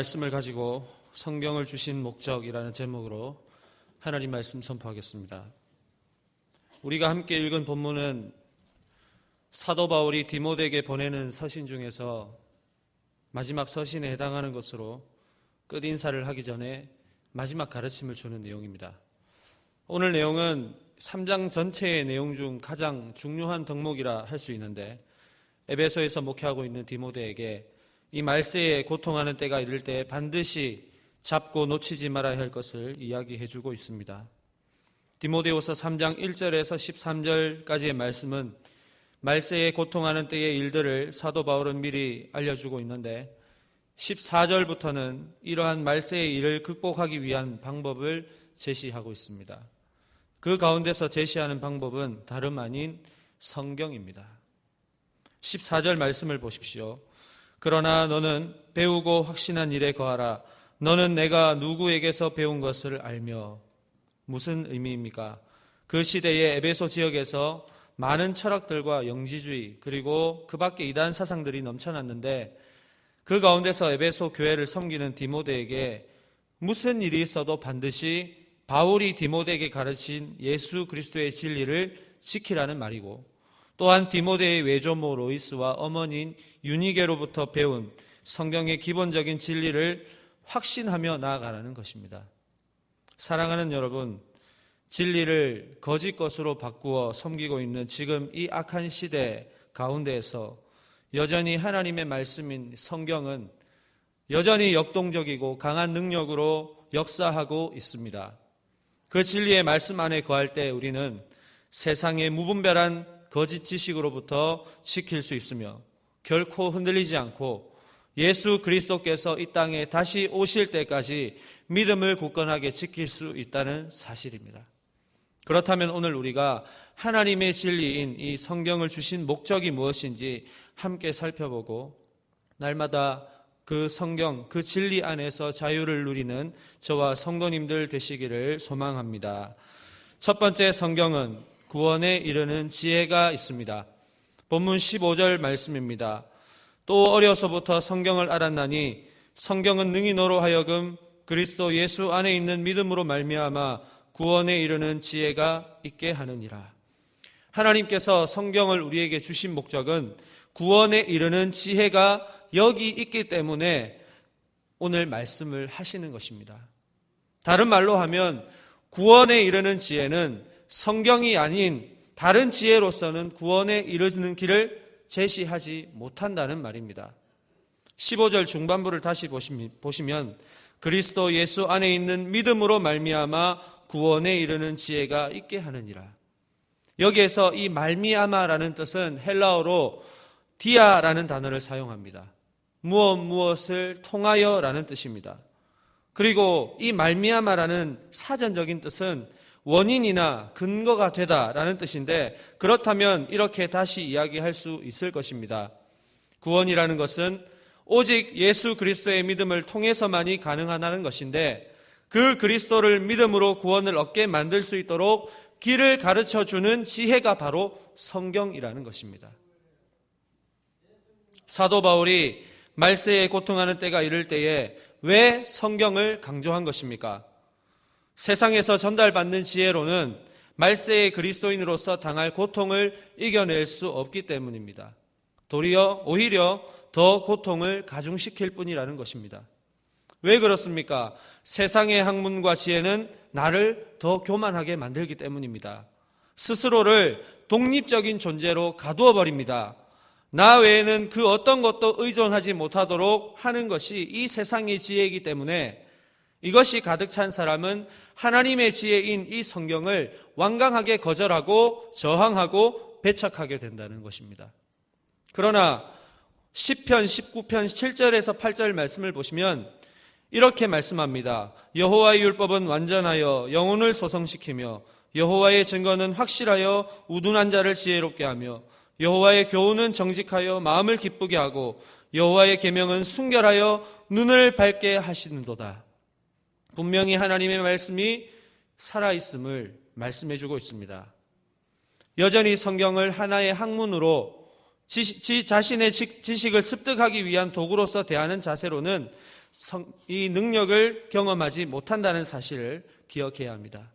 말씀을 가지고 성경을 주신 목적이라는 제목으로 하나님 말씀 선포하겠습니다. 우리가 함께 읽은 본문은 사도 바울이 디모데에게 보내는 서신 중에서 마지막 서신에 해당하는 것으로 끝 인사를 하기 전에 마지막 가르침을 주는 내용입니다. 오늘 내용은 3장 전체의 내용 중 가장 중요한 덕목이라 할 수 있는데 에베소에서 목회하고 있는 디모데에게 이 말세에 고통하는 때가 이를 때 반드시 잡고 놓치지 말아야 할 것을 이야기해 주고 있습니다. 디모데후서 3장 1절에서 13절까지의 말씀은 말세에 고통하는 때의 일들을 사도 바울은 미리 알려주고 있는데 14절부터는 이러한 말세의 일을 극복하기 위한 방법을 제시하고 있습니다. 그 가운데서 제시하는 방법은 다름 아닌 성경입니다. 14절 말씀을 보십시오. 그러나 너는 배우고 확신한 일에 거하라. 너는 내가 누구에게서 배운 것을 알며 무슨 의미입니까? 그 시대의 에베소 지역에서 많은 철학들과 영지주의 그리고 그 밖에 이단 사상들이 넘쳐났는데 그 가운데서 에베소 교회를 섬기는 디모데에게 무슨 일이 있어도 반드시 바울이 디모데에게 가르친 예수 그리스도의 진리를 지키라는 말이고 또한 디모데의 외조모 로이스와 어머니인 유니게로부터 배운 성경의 기본적인 진리를 확신하며 나아가라는 것입니다. 사랑하는 여러분, 진리를 거짓 것으로 바꾸어 섬기고 있는 지금 이 악한 시대 가운데에서 여전히 하나님의 말씀인 성경은 여전히 역동적이고 강한 능력으로 역사하고 있습니다. 그 진리의 말씀 안에 거할 때 우리는 세상의 무분별한 거짓 지식으로부터 지킬 수 있으며 결코 흔들리지 않고 예수 그리스도께서 이 땅에 다시 오실 때까지 믿음을 굳건하게 지킬 수 있다는 사실입니다. 그렇다면 오늘 우리가 하나님의 진리인 이 성경을 주신 목적이 무엇인지 함께 살펴보고 날마다 그 성경, 그 진리 안에서 자유를 누리는 저와 성도님들 되시기를 소망합니다. 첫 번째 성경은 구원에 이르는 지혜가 있습니다. 본문 15절 말씀입니다. 또 어려서부터 성경을 알았나니 성경은 능히 너로 하여금 그리스도 예수 안에 있는 믿음으로 말미암아 구원에 이르는 지혜가 있게 하느니라. 하나님께서 성경을 우리에게 주신 목적은 구원에 이르는 지혜가 여기 있기 때문에 오늘 말씀을 하시는 것입니다. 다른 말로 하면 구원에 이르는 지혜는 성경이 아닌 다른 지혜로서는 구원에 이르는 길을 제시하지 못한다는 말입니다. 15절 중반부를 다시 보시면 그리스도 예수 안에 있는 믿음으로 말미암아 구원에 이르는 지혜가 있게 하느니라. 여기에서 이 말미암아라는 뜻은 헬라어로 디아라는 단어를 사용합니다. 무엇 무엇을 통하여라는 뜻입니다. 그리고 이 말미암아라는 사전적인 뜻은 원인이나 근거가 되다라는 뜻인데 그렇다면 이렇게 다시 이야기할 수 있을 것입니다. 구원이라는 것은 오직 예수 그리스도의 믿음을 통해서만이 가능하다는 것인데 그 그리스도를 믿음으로 구원을 얻게 만들 수 있도록 길을 가르쳐 주는 지혜가 바로 성경이라는 것입니다. 사도 바울이 말세에 고통하는 때가 이를 때에 왜 성경을 강조한 것입니까? 세상에서 전달받는 지혜로는 말세의 그리스도인으로서 당할 고통을 이겨낼 수 없기 때문입니다. 도리어 오히려 더 고통을 가중시킬 뿐이라는 것입니다. 왜 그렇습니까? 세상의 학문과 지혜는 나를 더 교만하게 만들기 때문입니다. 스스로를 독립적인 존재로 가두어 버립니다. 나 외에는 그 어떤 것도 의존하지 못하도록 하는 것이 이 세상의 지혜이기 때문에 이것이 가득 찬 사람은 하나님의 지혜인 이 성경을 완강하게 거절하고 저항하고 배척하게 된다는 것입니다. 그러나 10편, 19편 7절에서 8절 말씀을 보시면 이렇게 말씀합니다. 여호와의 율법은 완전하여 영혼을 소성시키며 여호와의 증거는 확실하여 우둔한 자를 지혜롭게 하며 여호와의 교훈은 정직하여 마음을 기쁘게 하고 여호와의 계명은 순결하여 눈을 밝게 하시는도다. 분명히 하나님의 말씀이 살아있음을 말씀해 주고 있습니다. 여전히 성경을 하나의 학문으로 지, 자신의 지식을 습득하기 위한 도구로서 대하는 자세로는 성- 이 능력을 경험하지 못한다는 사실을 기억해야 합니다.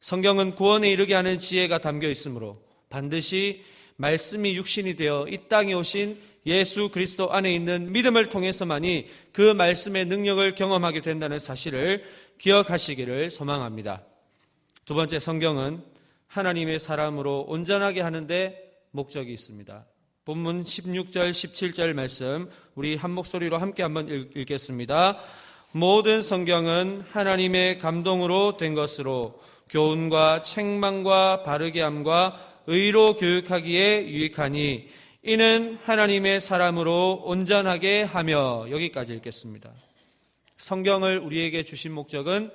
성경은 구원에 이르게 하는 지혜가 담겨 있으므로 반드시 말씀이 육신이 되어 이 땅에 오신 예수 그리스도 안에 있는 믿음을 통해서만이 그 말씀의 능력을 경험하게 된다는 사실을 기억하시기를 소망합니다. 두 번째 성경은 하나님의 사람으로 온전하게 하는데 목적이 있습니다. 본문 16절, 17절 말씀 우리 한 목소리로 함께 한번 읽- 읽겠습니다. 모든 성경은 하나님의 감동으로 된 것으로 교훈과 책망과 바르게 함과 의로 교육하기에 유익하니 이는 하나님의 사람으로 온전하게 하며 여기까지 읽겠습니다. 성경을 우리에게 주신 목적은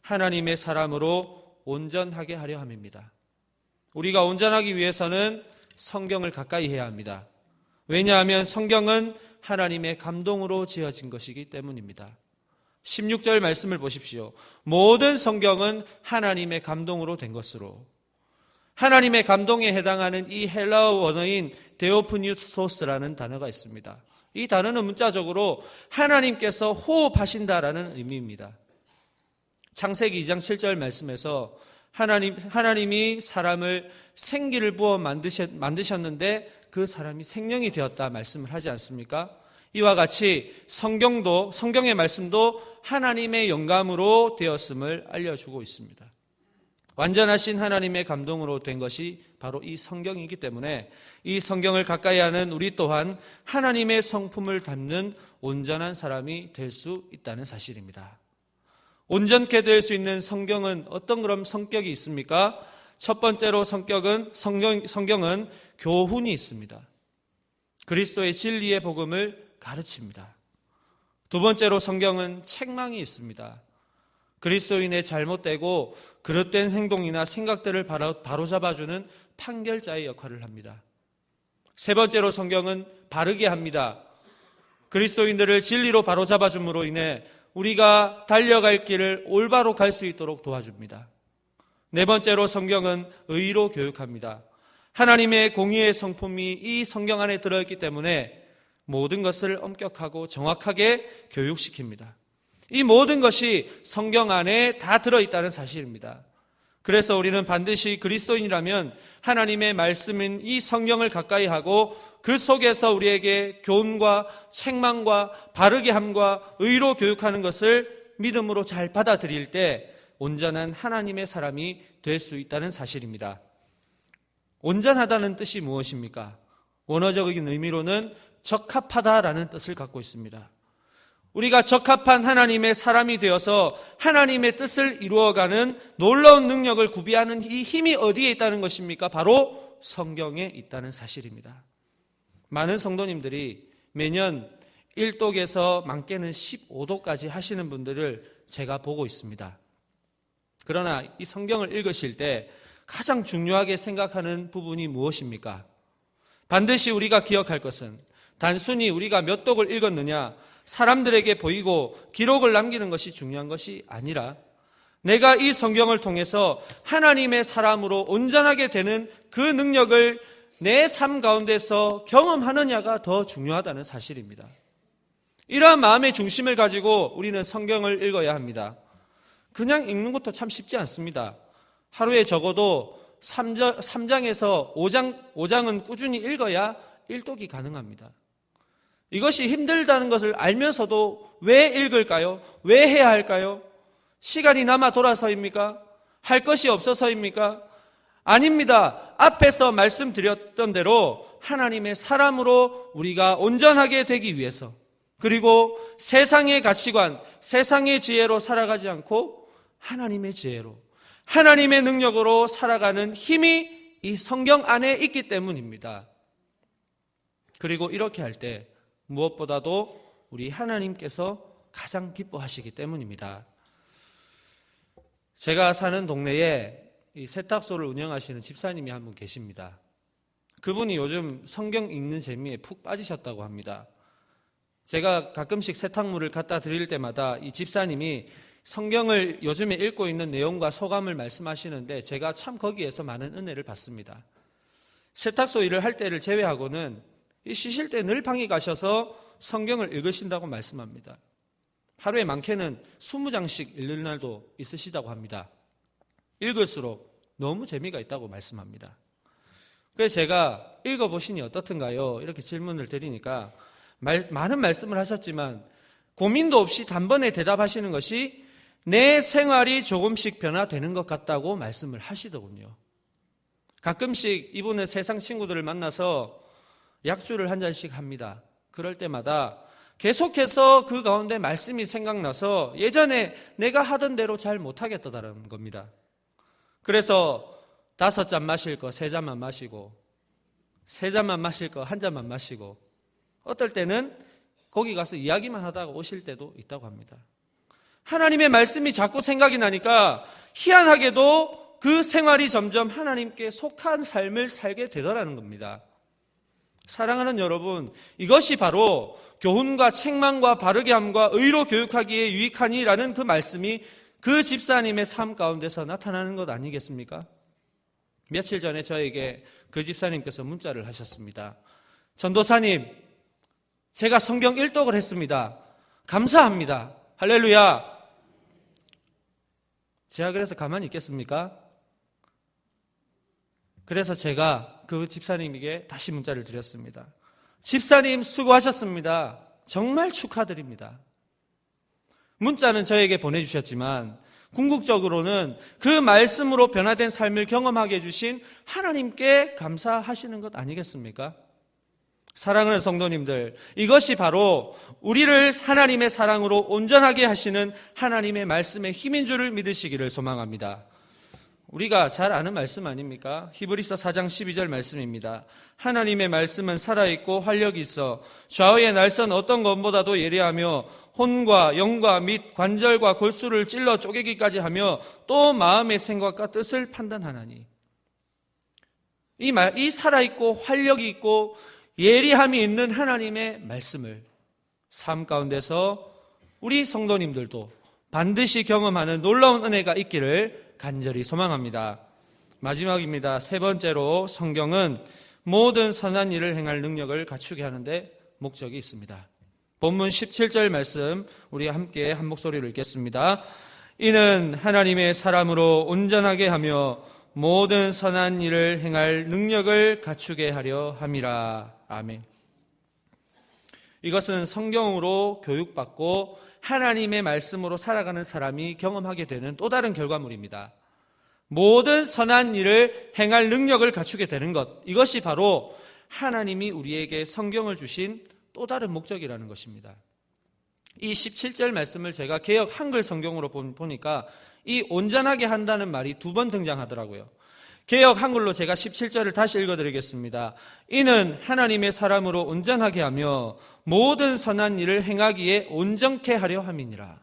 하나님의 사람으로 온전하게 하려 함입니다. 우리가 온전하기 위해서는 성경을 가까이 해야 합니다. 왜냐하면 성경은 하나님의 감동으로 지어진 것이기 때문입니다. 16절 말씀을 보십시오. 모든 성경은 하나님의 감동으로 된 것으로 하나님의 감동에 해당하는 이 헬라어 원어인 데오프니소스라는 단어가 있습니다. 이 단어는 문자적으로 하나님께서 호흡하신다라는 의미입니다. 창세기 2장 7절 말씀에서 하나님, 하나님이 사람을 생기를 부어 만드셨, 만드셨는데 그 사람이 생명이 되었다 말씀을 하지 않습니까? 이와 같이 성경도, 성경의 말씀도 하나님의 영감으로 되었음을 알려주고 있습니다. 완전하신 하나님의 감동으로 된 것이 바로 이 성경이기 때문에 이 성경을 가까이 하는 우리 또한 하나님의 성품을 담는 온전한 사람이 될 수 있다는 사실입니다. 온전케 될 수 있는 성경은 어떤 그런 성격이 있습니까? 첫 번째로 성격은 성경, 성경은 교훈이 있습니다. 그리스도의 진리의 복음을 가르칩니다. 두 번째로 성경은 책망이 있습니다. 그리스도인의 잘못되고 그릇된 행동이나 생각들을 바로, 바로 잡아주는 판결자의 역할을 합니다. 세 번째로 성경은 바르게 합니다. 그리스도인들을 진리로 바로 잡아줌으로 인해 우리가 달려갈 길을 올바로 갈 수 있도록 도와줍니다. 네 번째로 성경은 의로 교육합니다. 하나님의 공의의 성품이 이 성경 안에 들어있기 때문에 모든 것을 엄격하고 정확하게 교육시킵니다. 이 모든 것이 성경 안에 다 들어있다는 사실입니다. 그래서 우리는 반드시 그리스도인이라면 하나님의 말씀인 이 성경을 가까이 하고 그 속에서 우리에게 교훈과 책망과 바르게 함과 의로 교육하는 것을 믿음으로 잘 받아들일 때 온전한 하나님의 사람이 될 수 있다는 사실입니다. 온전하다는 뜻이 무엇입니까? 원어적인 의미로는 적합하다라는 뜻을 갖고 있습니다. 우리가 적합한 하나님의 사람이 되어서 하나님의 뜻을 이루어가는 놀라운 능력을 구비하는 이 힘이 어디에 있다는 것입니까? 바로 성경에 있다는 사실입니다. 많은 성도님들이 매년 1도에서 많게는 15도까지 하시는 분들을 제가 보고 있습니다. 그러나 이 성경을 읽으실 때 가장 중요하게 생각하는 부분이 무엇입니까? 반드시 우리가 기억할 것은 단순히 우리가 몇 독을 읽었느냐, 사람들에게 보이고 기록을 남기는 것이 중요한 것이 아니라 내가 이 성경을 통해서 하나님의 사람으로 온전하게 되는 그 능력을 내 삶 가운데서 경험하느냐가 더 중요하다는 사실입니다. 이러한 마음의 중심을 가지고 우리는 성경을 읽어야 합니다. 그냥 읽는 것도 참 쉽지 않습니다. 하루에 적어도 3장, 에서 5장, 5장은 꾸준히 읽어야 일독이 가능합니다. 이것이 힘들다는 것을 알면서도 왜 읽을까요? 왜 해야 할까요? 시간이 남아 돌아서입니까? 할 것이 없어서입니까? 아닙니다. 앞에서 말씀드렸던 대로 하나님의 사람으로 우리가 온전하게 되기 위해서 그리고 세상의 가치관, 세상의 지혜로 살아가지 않고 하나님의 지혜로 하나님의 능력으로 살아가는 힘이 이 성경 안에 있기 때문입니다. 그리고 이렇게 할 때 무엇보다도 우리 하나님께서 가장 기뻐하시기 때문입니다. 제가 사는 동네에 이 세탁소를 운영하시는 집사님이 한 분 계십니다. 그분이 요즘 성경 읽는 재미에 푹 빠지셨다고 합니다. 제가 가끔씩 세탁물을 갖다 드릴 때마다 이 집사님이 성경을 요즘에 읽고 있는 내용과 소감을 말씀하시는데 제가 참 거기에서 많은 은혜를 받습니다. 세탁소 일을 할 때를 제외하고는 쉬실 때 늘 방에 가셔서 성경을 읽으신다고 말씀합니다. 하루에 많게는 20장씩 읽는 날도 있으시다고 합니다. 읽을수록 너무 재미가 있다고 말씀합니다. 그래서 제가 읽어보시니 어떻든가요? 이렇게 질문을 드리니까 말, 많은 말씀을 하셨지만 고민도 없이 단번에 대답하시는 것이 내 생활이 조금씩 변화되는 것 같다고 말씀을 하시더군요. 가끔씩 이분은 세상 친구들을 만나서 약주를 한 잔씩 합니다. 그럴 때마다 계속해서 그 가운데 말씀이 생각나서 예전에 내가 하던 대로 잘 못하겠다라는 겁니다. 그래서 다섯 잔 마실 거 세 잔만 마시고 세 잔만 마실 거 한 잔만 마시고 어떨 때는 거기 가서 이야기만 하다가 오실 때도 있다고 합니다. 하나님의 말씀이 자꾸 생각이 나니까 희한하게도 그 생활이 점점 하나님께 속한 삶을 살게 되더라는 겁니다. 사랑하는 여러분, 이것이 바로 교훈과 책망과 바르게 함과 의로 교육하기에 유익하니라는 그 말씀이 그 집사님의 삶 가운데서 나타나는 것 아니겠습니까? 며칠 전에 저에게 그 집사님께서 문자를 하셨습니다. 전도사님, 제가 성경 일독을 했습니다. 감사합니다. 할렐루야. 제가 그래서 가만히 있겠습니까? 그래서 제가 그 집사님에게 다시 문자를 드렸습니다. 집사님 수고하셨습니다. 정말 축하드립니다. 문자는 저에게 보내주셨지만 궁극적으로는 그 말씀으로 변화된 삶을 경험하게 해주신 하나님께 감사하시는 것 아니겠습니까? 사랑하는 성도님들, 이것이 바로 우리를 하나님의 사랑으로 온전하게 하시는 하나님의 말씀의 힘인 줄을 믿으시기를 소망합니다. 우리가 잘 아는 말씀 아닙니까? 히브리서 4장 12절 말씀입니다. 하나님의 말씀은 살아있고 활력이 있어 좌우의 날선 어떤 것보다도 예리하며 혼과 영과 및 관절과 골수를 찔러 쪼개기까지 하며 또 마음의 생각과 뜻을 판단하나니. 이 말, 이 살아있고 활력이 있고 예리함이 있는 하나님의 말씀을 삶 가운데서 우리 성도님들도 반드시 경험하는 놀라운 은혜가 있기를 간절히 소망합니다. 마지막입니다. 세 번째로 성경은 모든 선한 일을 행할 능력을 갖추게 하는데 목적이 있습니다. 본문 17절 말씀 우리 함께 한 목소리를 읽겠습니다. 이는 하나님의 사람으로 온전하게 하며 모든 선한 일을 행할 능력을 갖추게 하려 함이라. 아멘. 이것은 성경으로 교육받고 하나님의 말씀으로 살아가는 사람이 경험하게 되는 또 다른 결과물입니다. 모든 선한 일을 행할 능력을 갖추게 되는 것. 이것이 바로 하나님이 우리에게 성경을 주신 또 다른 목적이라는 것입니다. 이 17절 말씀을 제가 개혁 한글 성경으로 보니까 이 온전하게 한다는 말이 두 번 등장하더라고요. 개혁 한글로 제가 17절을 다시 읽어드리겠습니다. 이는 하나님의 사람으로 온전하게 하며 모든 선한 일을 행하기에 온전케 하려 함이니라.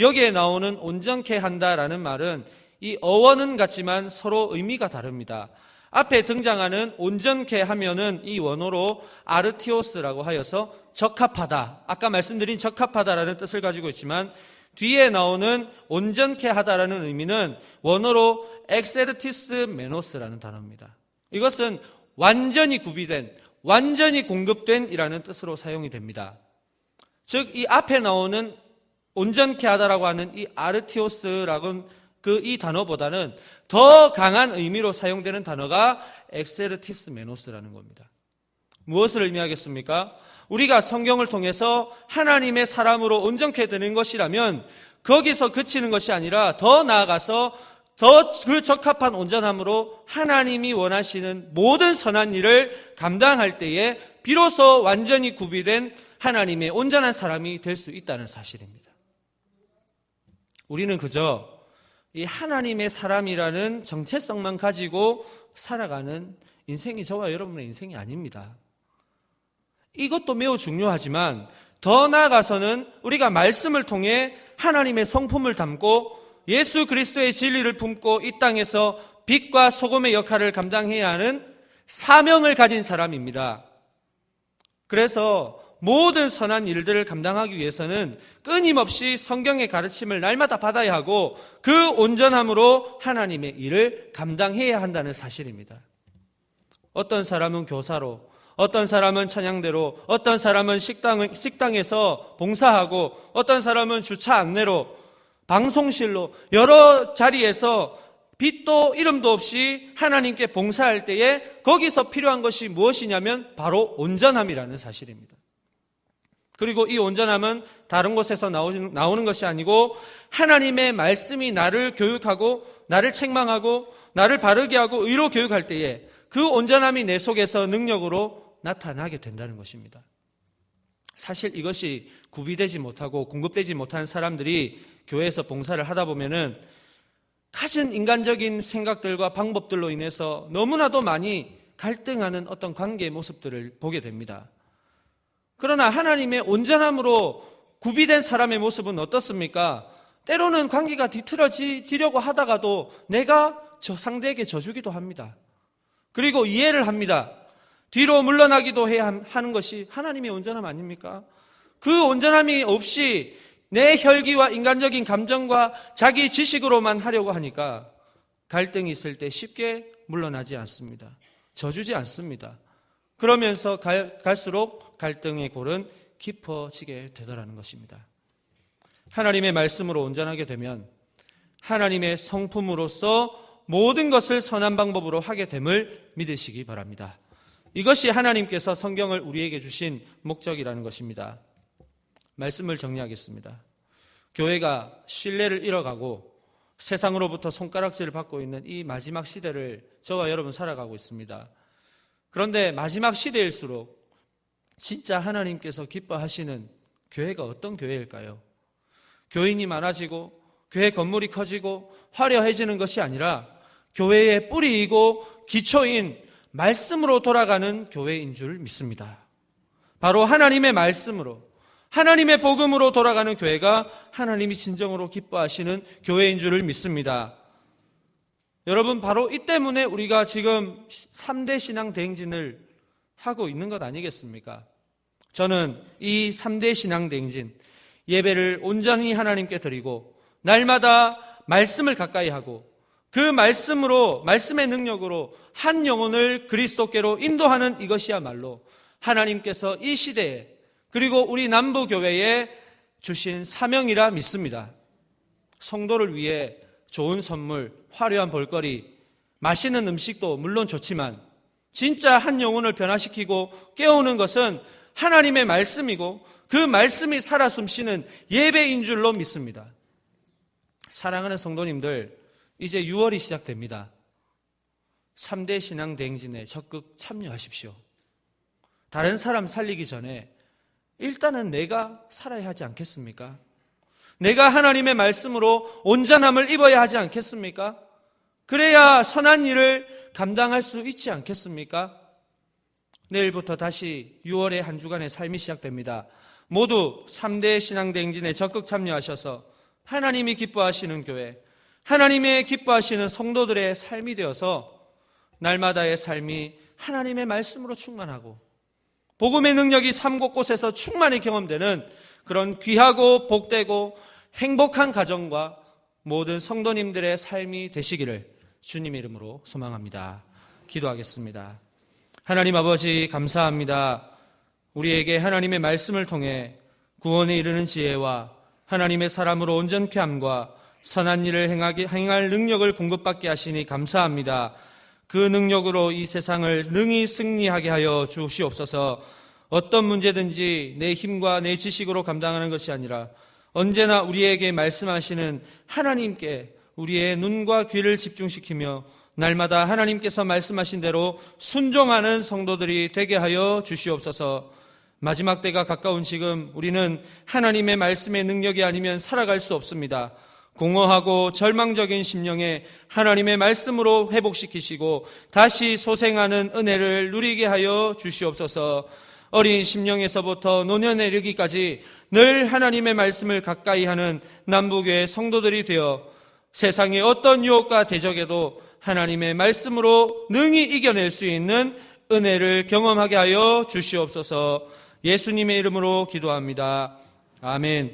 여기에 나오는 온전케 한다라는 말은 이 어원은 같지만 서로 의미가 다릅니다. 앞에 등장하는 온전케 하면은 이 원어로 아르티오스라고 하여서 적합하다. 아까 말씀드린 적합하다라는 뜻을 가지고 있지만 뒤에 나오는 온전케 하다라는 의미는 원어로 엑세르티스 메노스라는 단어입니다. 이것은 완전히 구비된, 완전히 공급된 이라는 뜻으로 사용이 됩니다. 즉, 이 앞에 나오는 온전케 하다라고 하는 이 아르티오스라고 그 이 단어보다는 더 강한 의미로 사용되는 단어가 엑세르티스 메노스라는 겁니다. 무엇을 의미하겠습니까? 우리가 성경을 통해서 하나님의 사람으로 온전케 되는 것이라면 거기서 그치는 것이 아니라 더 나아가서 더 그 적합한 온전함으로 하나님이 원하시는 모든 선한 일을 감당할 때에 비로소 완전히 구비된 하나님의 온전한 사람이 될 수 있다는 사실입니다. 우리는 그저 이 하나님의 사람이라는 정체성만 가지고 살아가는 인생이 저와 여러분의 인생이 아닙니다. 이것도 매우 중요하지만 더 나아가서는 우리가 말씀을 통해 하나님의 성품을 담고 예수 그리스도의 진리를 품고 이 땅에서 빛과 소금의 역할을 감당해야 하는 사명을 가진 사람입니다. 그래서 모든 선한 일들을 감당하기 위해서는 끊임없이 성경의 가르침을 날마다 받아야 하고 그 온전함으로 하나님의 일을 감당해야 한다는 사실입니다. 어떤 사람은 교사로, 어떤 사람은 찬양대로, 어떤 사람은 식당, 식당에서 봉사하고, 어떤 사람은 주차 안내로, 방송실로, 여러 자리에서 빛도 이름도 없이 하나님께 봉사할 때에 거기서 필요한 것이 무엇이냐면 바로 온전함이라는 사실입니다. 그리고 이 온전함은 다른 곳에서 나오는 것이 아니고 하나님의 말씀이 나를 교육하고 나를 책망하고 나를 바르게 하고 의로 교육할 때에 그 온전함이 내 속에서 능력으로 나타나게 된다는 것입니다. 사실 이것이 구비되지 못하고 공급되지 못한 사람들이 교회에서 봉사를 하다 보면은 가진 인간적인 생각들과 방법들로 인해서 너무나도 많이 갈등하는 어떤 관계의 모습들을 보게 됩니다. 그러나 하나님의 온전함으로 구비된 사람의 모습은 어떻습니까? 때로는 관계가 뒤틀어지려고 하다가도 내가 저 상대에게 져주기도 합니다. 그리고 이해를 합니다. 뒤로 물러나기도 해야 하는 것이 하나님의 온전함 아닙니까? 그 온전함이 없이 내 혈기와 인간적인 감정과 자기 지식으로만 하려고 하니까 갈등이 있을 때 쉽게 물러나지 않습니다. 져주지 않습니다. 그러면서 갈, 갈수록 갈등의 골은 깊어지게 되더라는 것입니다. 하나님의 말씀으로 온전하게 되면 하나님의 성품으로서 모든 것을 선한 방법으로 하게 됨을 믿으시기 바랍니다. 이것이 하나님께서 성경을 우리에게 주신 목적이라는 것입니다. 말씀을 정리하겠습니다. 교회가 신뢰를 잃어가고 세상으로부터 손가락질을 받고 있는 이 마지막 시대를 저와 여러분 살아가고 있습니다. 그런데 마지막 시대일수록 진짜 하나님께서 기뻐하시는 교회가 어떤 교회일까요? 교인이 많아지고 교회 건물이 커지고 화려해지는 것이 아니라 교회의 뿌리이고 기초인 말씀으로 돌아가는 교회인 줄 믿습니다. 바로 하나님의 말씀으로 하나님의 복음으로 돌아가는 교회가 하나님이 진정으로 기뻐하시는 교회인 줄을 믿습니다. 여러분 바로 이 때문에 우리가 지금 3대 신앙 대행진을 하고 있는 것 아니겠습니까? 저는 이 3대 신앙 대행진 예배를 온전히 하나님께 드리고 날마다 말씀을 가까이 하고 그 말씀으로 말씀의 능력으로 한 영혼을 그리스도께로 인도하는 이것이야말로 하나님께서 이 시대에 그리고 우리 남부 교회에 주신 사명이라 믿습니다. 성도를 위해 좋은 선물, 화려한 볼거리, 맛있는 음식도 물론 좋지만 진짜 한 영혼을 변화시키고 깨우는 것은 하나님의 말씀이고 그 말씀이 살아 숨쉬는 예배인 줄로 믿습니다. 사랑하는 성도님들, 이제 6월이 시작됩니다. 3대 신앙 대행진에 적극 참여하십시오. 다른 사람 살리기 전에 일단은 내가 살아야 하지 않겠습니까? 내가 하나님의 말씀으로 온전함을 입어야 하지 않겠습니까? 그래야 선한 일을 감당할 수 있지 않겠습니까? 내일부터 다시 6월의 한 주간의 삶이 시작됩니다. 모두 3대 신앙 대행진에 적극 참여하셔서 하나님이 기뻐하시는 교회, 하나님의 기뻐하시는 성도들의 삶이 되어서 날마다의 삶이 하나님의 말씀으로 충만하고 복음의 능력이 삶 곳곳에서 충만히 경험되는 그런 귀하고 복되고 행복한 가정과 모든 성도님들의 삶이 되시기를 주님 이름으로 소망합니다. 기도하겠습니다. 하나님 아버지 감사합니다. 우리에게 하나님의 말씀을 통해 구원에 이르는 지혜와 하나님의 사람으로 온전케 함과 선한 일을 행할 능력을 공급받게 하시니 감사합니다. 그 능력으로 이 세상을 능히 승리하게 하여 주시옵소서 어떤 문제든지 내 힘과 내 지식으로 감당하는 것이 아니라 언제나 우리에게 말씀하시는 하나님께 우리의 눈과 귀를 집중시키며 날마다 하나님께서 말씀하신 대로 순종하는 성도들이 되게 하여 주시옵소서 마지막 때가 가까운 지금 우리는 하나님의 말씀의 능력이 아니면 살아갈 수 없습니다. 공허하고 절망적인 심령에 하나님의 말씀으로 회복시키시고 다시 소생하는 은혜를 누리게 하여 주시옵소서 어린 심령에서부터 노년에 이르기까지 늘 하나님의 말씀을 가까이 하는 남북의 성도들이 되어 세상의 어떤 유혹과 대적에도 하나님의 말씀으로 능히 이겨낼 수 있는 은혜를 경험하게 하여 주시옵소서 예수님의 이름으로 기도합니다. 아멘.